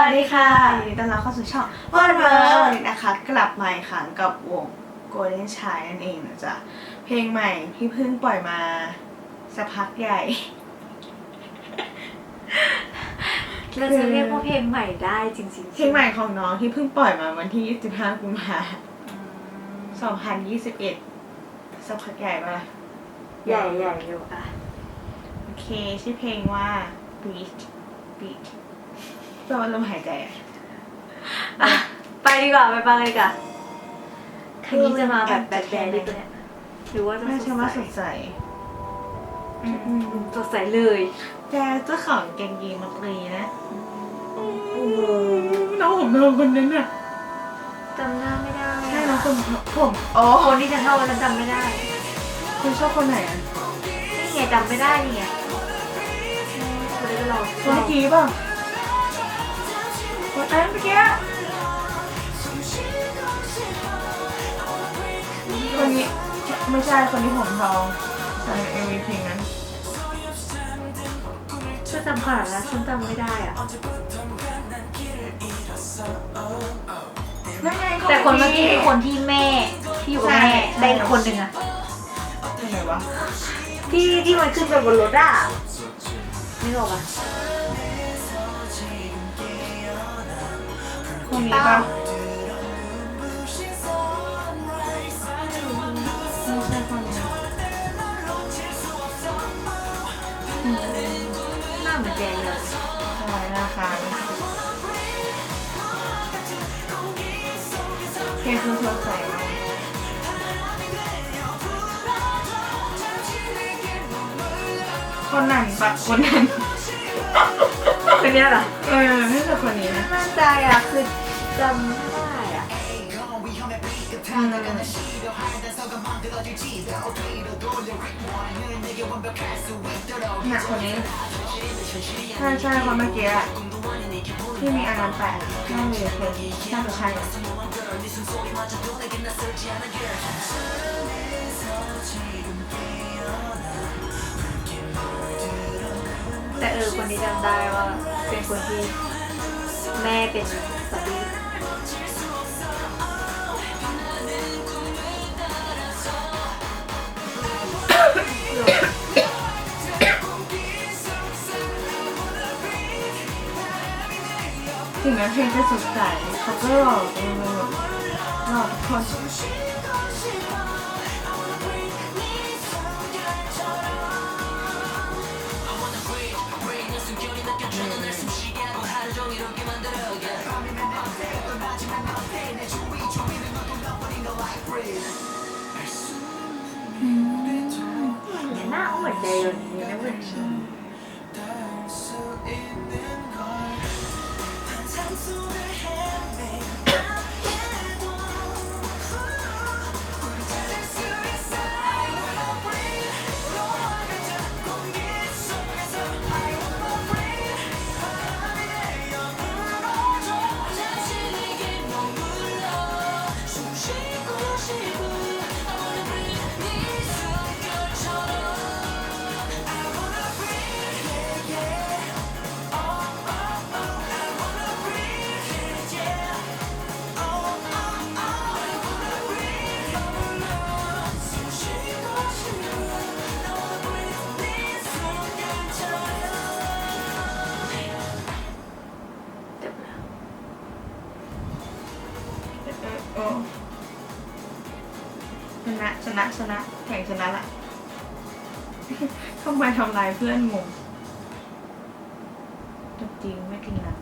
วัสดีค่ะยินดีต้อนรับเข้าสู่ช่องวันเวิร์วันนี้นะคะ กลับมาอีกครั้งกับวง Golden Child นั่นเองนะจ๊ะ เพลงใหม่ที่เพิ่งปล่อยมาสักพักใหญ่ เราจะเรียกว่าเพลงใหม่ได้จริงๆเพลงใหม่ของน้องที่เพิ่งปล่อยมาวันที่ 25 กุมภาพันธ์2021 สักพักใหญ่ปะล่ะใหญ่ใหญ่อยู่อะ โอเคชื่อเพลงว่า Beat Beat แปลว่าลมหายใจอะอะไปดีกว่าไปฟังกันดีกว่าครั้งนี้จะมาแบบแบดแบดดิปะเนี่ยหรือว่าจะน่าสจะดว่าใสสดใสอืมอืมสดใสเลยแต่เจ้าของเกงยีนมักรีนะโอ้โหน้องผมน้องคนนั้นน่ะจำหน้าไม่ได้ใช่น้องผมผมอ๋อคนที่ฉันชอบฉันจำไม่ได้คุณชอบคนไหนอะนี่ไงจำไม่ได้นี่ไงคนนี้ก็ลองคนเมื่อกี้ป่ะ คนนั้นเมื่อกี้คนนี้ไม่ใช่คนที่ผมทองใช่เอวีเพลงนั้นช่วยจำขนาดนั้นฉันจำไม่ได้อะนั่นไงแต่คนเมื่อกี้คือคนที่แม่ที่อยู่กับแม่ได้อีกคนหนึ่งอะคนไหนวะที่ที่มันขึ้นไปบนรถอะนึกออกปะ คนนี้ป่ะไม่ใช่คนนี้หน้าเหมือนแจงเลยใช่นะคะเพลงคือสดใสมากคนนั้นปะคนนั้นคนเนี้ยเหรอเออไม่ใช่คนนี้นะ มั่นใจอะคือ จำไม่ได้อะอืมเนี่ยคนนี้ใช่ใช่คนเมื่อกี้อะที่มีอาการแปลกน่าจะเป็นน่าจะใช่อะแต่เออคนนี้จำได้ว่าเป็นคนที่แม่เป็นสามี ถึงแม้เพลงจะสดใสเขาก็หล่อเอง เลยแชนะชนะชนะแข่งชนะละทำไมทำลายเพื่อนงงจริงไม่จริงนะ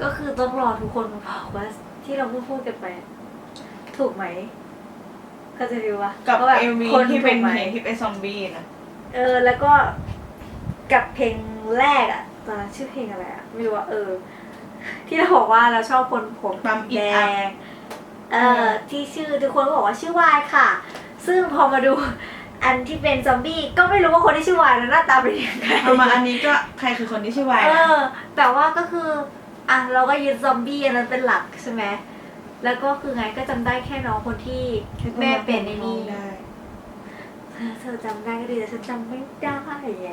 ก็คือต้องรอทุกคนมาบอกว่าที่เราพูดพูดกันไป ถูกไหมก็จะดูว่ากับว่าแบบเอ็มวีคนที่เป็นถูกไหมเพลงที่เป็นซอมบี้นะเออ แล้วก็กับเพลงแรกอะตอนนั้นชื่อเพลงอะไรอะไม่รู้ว่าเออ ที่เราบอกว่าเราชอบคนผมความอิแดดอัดง เออที่ชื่อทุกคนก็บอกว่าชื่อวายค่ะ ซึ่งพอมาดูอันที่เป็นซอมบี้ก็ไม่รู้ว่าคนที่ชื่อวายนั้นหน้าตาเป็นยังไงเอามาอันนี้ก็ใครคือคนที่ชื่อวายเอนะอแต่ว่าก็คืออะเราก็ยึดซอมบี้อันนั้นเป็นหลักใช่ไหมแล้วก็คือไงก็จำได้แค่น้องคนที่แม่เป็นในนี่ได้เธอเธอจำได้ก็ดีแต่ฉันจำไม่ได้ไง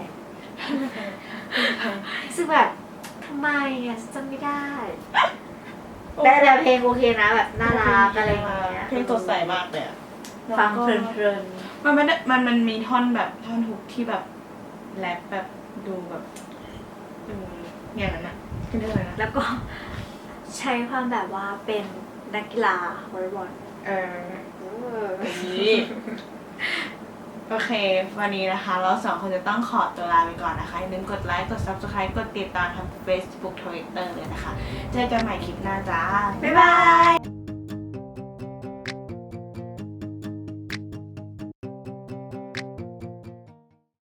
ซึ่งแบบทำำไมอะฉันจำไม่ได้ แต่แต่เพลงโอเคนะแบบน่ารักอะไรอย่างเงี้ยเพลงสดใสมากเลยอะฟังเพลินมันไม่ได้มันมันมีท่อนแบบท่อนฮุกที่แบบแรปแบบดูแบบเอออย่างนั้นอะคือเรื่องอะไรๆนะแล้วก็ ใช้ความแบบว่าเป็นนักกีฬาวอลเลย์บอลเออ เออ นี่ โอเค วันนี้นะคะ เราสองคนจะต้องขอตัวลาไปก่อนนะคะอย่าลืมกดไลค์กด subscribe กดติดตามทาง Facebook Twitter เลยนะคะ เจอกันใหม่คลิปหน้าจ้า บ๊ายบาย